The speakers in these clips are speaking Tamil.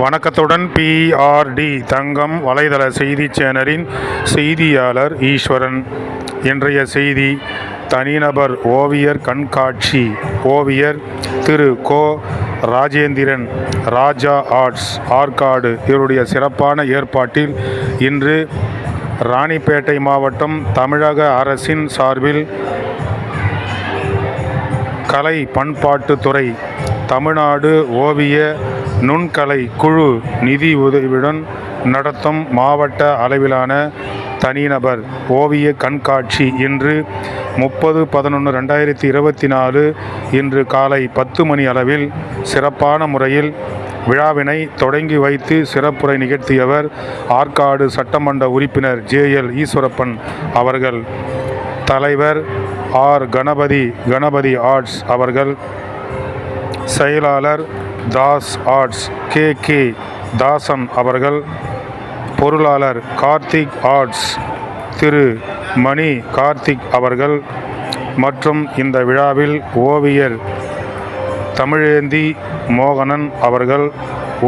வணக்கத்துடன் பிஆர்டி தங்கம் வலைதள செய்தி சேனலின் செய்தியாளர் ஈஸ்வரன். இன்றைய செய்தி தனிநபர் ஓவியர் கண்காட்சி. ஓவியர் திரு கோ. ராஜேந்திரன் ராஜா ஆர்ட்ஸ் ஆற்காடு. இவருடைய சிறப்பான ஏற்பாட்டில் இன்று ராணிப்பேட்டை மாவட்டம் தமிழக அரசின் சார்பில் கலை பண்பாட்டுத்துறை தமிழ்நாடு ஓவிய நுண்கலை குழு நிதி உதவியுடன் நடத்தும் மாவட்ட அளவிலான தனிநபர் ஓவிய கண்காட்சி இன்று முப்பது பதினொன்று ரெண்டாயிரத்தி இருபத்தி நாலு இன்று காலை பத்து மணி அளவில் சிறப்பான முறையில் விழாவினை தொடங்கி வைத்து சிறப்புரை நிகழ்த்தியவர் ஆற்காடு சட்டமன்ற உறுப்பினர் ஜேஎல் ஈஸ்வரப்பன் அவர்கள் தலைவர் ஆர் கணபதி கணபதி ஆர்ட்ஸ் அவர்கள் செயலாளர் Das arts K K Dasan அவர்கள் பொருளாளர் கார்த்திக் ஆர்ட்ஸ் திரு மணி கார்த்திக் அவர்கள் மற்றும் இந்த விழாவில் ஓவியர் தமிழேந்தி மோகனன் அவர்கள்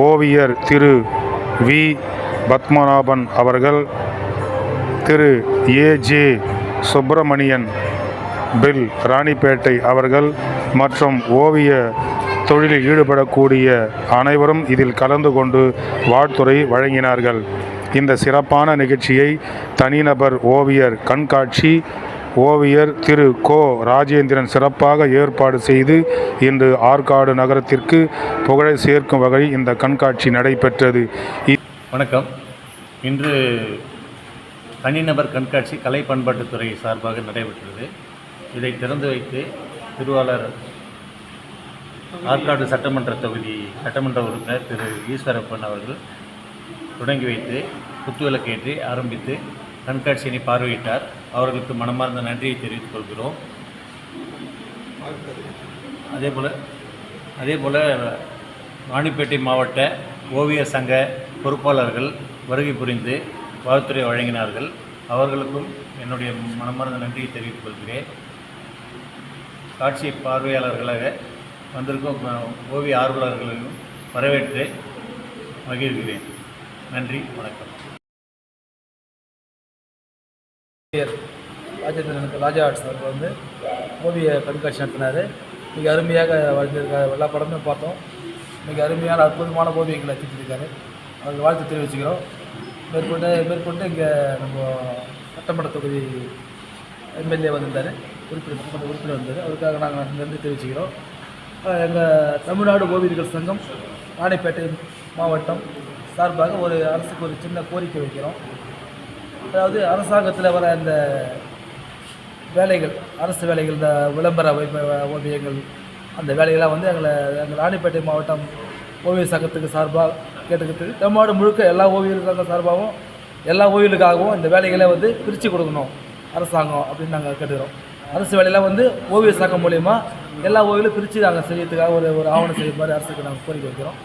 ஓவியர் திரு வி பத்மநாபன் அவர்கள் திரு ஏஜே சுப்பிரமணியன் பில் ராணிப்பேட்டை அவர்கள் மற்றும் ஓவிய தொழிலில் ஈடுபடக்கூடிய அனைவரும் இதில் கலந்து கொண்டு வாழ்த்துறை வழங்கினார்கள். இந்த சிறப்பான நிகழ்ச்சியை தனிநபர் ஓவியர் கண்காட்சி ஓவியர் திரு கோ ராஜேந்திரன் சிறப்பாக ஏற்பாடு செய்து இன்று ஆற்காடு நகரத்திற்கு புகழை சேர்க்கும் வகை இந்த கண்காட்சி நடைபெற்றது. வணக்கம். இன்று தனிநபர் கண்காட்சி கலை பண்பாட்டுத்துறை சார்பாக நடைபெற்றது. இதை திறந்து வைத்து திருவாளர் ஆற்காடு சட்டமன்ற தொகுதி சட்டமன்ற உறுப்பினர் திரு ஈஸ்வரப்பன் அவர்கள் தொடங்கி வைத்து குத்துவிளக்கேற்றி ஆரம்பித்து கண்காட்சியினை பார்வையிட்டார். அவர்களுக்கு மனமார்ந்த நன்றியை தெரிவித்துக் கொள்கிறோம். அதே போல் அதே போல் ராணிப்பேட்டை மாவட்ட ஓவியர் சங்க பொறுப்பாளர்கள் வருகை புரிந்து வாழ்த்துறை வழங்கினார்கள். அவர்களுக்கும் என்னுடைய மனமார்ந்த நன்றியை தெரிவித்துக் கொள்கிறேன். காட்சி பார்வையாளர்களாக வந்திருக்கும் ஓவிய ஆர்வலர்களையும் வரவேற்று மகிழ்கிறேன். நன்றி வணக்கம். ராஜேந்திரனுக்கு ராஜா ஆர்ட்ஸ் அவர்கள் வந்து ஓவிய கண்காட்சி நடத்தினார். மிக அருமையாக வரைஞ்சிருக்காரு. எல்லா படமும் பார்த்தோம். மிக அருமையான அற்புதமான ஓவியங்களை திட்டிருக்காரு. அவருக்கு வாழ்த்து தெரிவிச்சுக்கிறோம். மேற்கொண்டு மேற்கொண்டு இங்கே நம்ம சட்டமன்ற தொகுதி எம்எல்ஏ வந்திருந்தார். உறுப்பினர் சட்டமன்ற உறுப்பினர் வந்தது அவருக்காக நாங்கள் அங்கேருந்து தெரிவிச்சுக்கிறோம். எங்கள் தமிழ்நாடு ஓவியர்கள் சங்கம் ராணிப்பேட்டை மாவட்டம் சார்பாக ஒரு அரசுக்கு ஒரு சின்ன கோரிக்கை வைக்கிறோம். அதாவது அரசாங்கத்தில் வர இந்த வேலைகள் அரசு வேலைகள் இந்த விளம்பர ஓவியங்கள் அந்த வேலைகள்லாம் வந்து எங்களை எங்கள் ராணிப்பேட்டை மாவட்டம் ஓவிய சங்கத்துக்கு சார்பாக கேட்டுக்கிட்டு தமிழ்நாடு முழுக்க எல்லா ஓவியர் சார்பாகவும் எல்லா ஓவியர்களுக்காகவும் இந்த வேலைகளை வந்து பிரித்து கொடுக்கணும் அரசாங்கம் அப்படின்னு நாங்கள் கேட்டுக்கிறோம். அரசு வேலையெல்லாம் வந்து ஓவியர் சங்கம் மூலயமா எல்லா ஓவியங்களும் பிரித்து நாங்கள் செய்யறதுக்காக ஒரு ஒரு ஆவணம் செய்ய மாதிரி அரசுக்கு நாங்கள் கோரிக்கை வைக்கிறோம்.